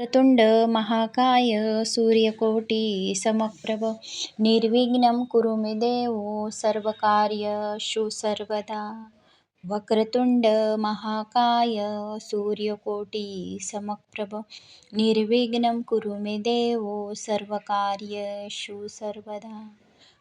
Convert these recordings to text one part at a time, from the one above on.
वक्रतुंड महाकाय सूर्यकोटी समप्रभ निर्विघ्नं कुरु मे देव सर्वकार्येषु सर्वदा वक्रतुंड महाकाय सूर्यकोटी समप्रभ निर्विघ्नं कुरु मे देव सर्वकार्येषु सर्वदा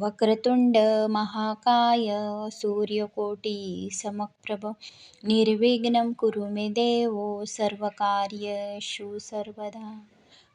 वक्रतुंड महाकाय सूर्यकोटी समप्रभ। निर्विघ्नं कुरु मे देव सर्वकार्येषु सर्वदा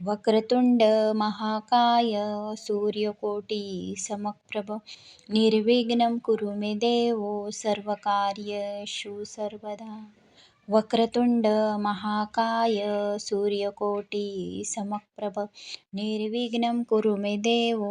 वक्रतुंड महाकाय सूर्यकोटी समप्रभ। निर्विघ्नं कुरु मे देव सर्वकार्येषु सर्वदा। वक्रतुंड महाकाय सूर्यकोटी समप्रभ। निर्विघ्नं कुरु मे देव